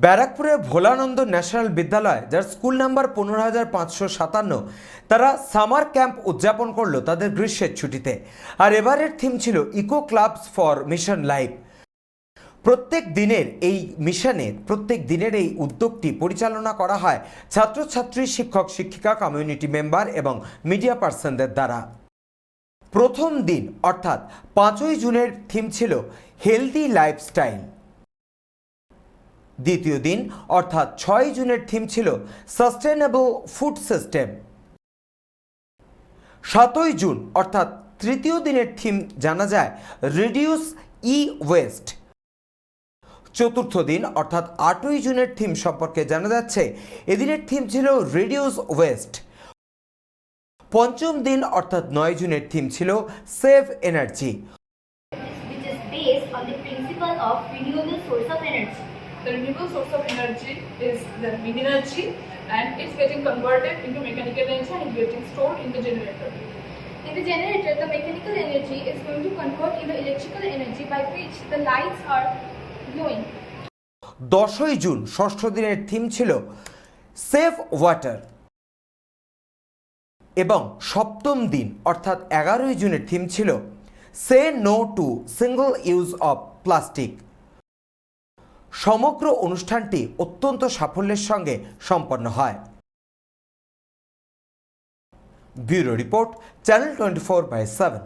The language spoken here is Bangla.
ব্যারাকপুরের ভোলানন্দ ন্যাশনাল বিদ্যালয়, যার স্কুল নাম্বার পনেরো হাজার পাঁচশো সাতান্ন, তারা সামার ক্যাম্প উদযাপন করল তাদের গ্রীষ্মের ছুটিতে। আর এবারের থিম ছিল eco clubs for mission life. প্রত্যেক দিনের এই মিশনের প্রত্যেক দিনের এই উদ্যোগটি পরিচালনা করা হয় ছাত্রছাত্রী, শিক্ষক, শিক্ষিকা কমিউনিটি মেম্বার এবং মিডিয়া পার্সনদের দ্বারা। প্রথম দিন, অর্থাৎ পাঁচই জুনের থিম ছিল হেলদি লাইফস্টাইল। দ্বিতীয় দিন, অর্থাৎ ছয় জুনের থিম ছিল সাস্টেনেবল ফুড সিস্টেম। সাতই জুন, অর্থাৎ তৃতীয় দিনের থিম জানা যায়, রিডিউস ই ওয়েস্ট। চতুর্থ দিন, অর্থাৎ আটই জুনের থিম সম্পর্কে জানা যাচ্ছে, এদিনের থিম ছিল রিডিউস ওয়েস্ট। পঞ্চম দিন, অর্থাৎ নয় জুনের থিম ছিল save energy. Based on the principle of renewable source of energy. The renewable source of energy is the wind energy and it's getting converted into mechanical energy and getting stored in the generator. In the generator, the mechanical energy is going to convert into electrical energy by which the lights are glowing. দশই জুন ষষ্ঠ দিনের থিম ছিল সেভ ওয়াটার এবং সপ্তম দিন অর্থাৎ এগারোই জুনের থিম ছিল say no to single use of plastic সমগ্র অনুষ্ঠানটি অত্যন্ত সাফল্যের সঙ্গে সম্পন্ন হয়। Bureau report channel twenty four by seven.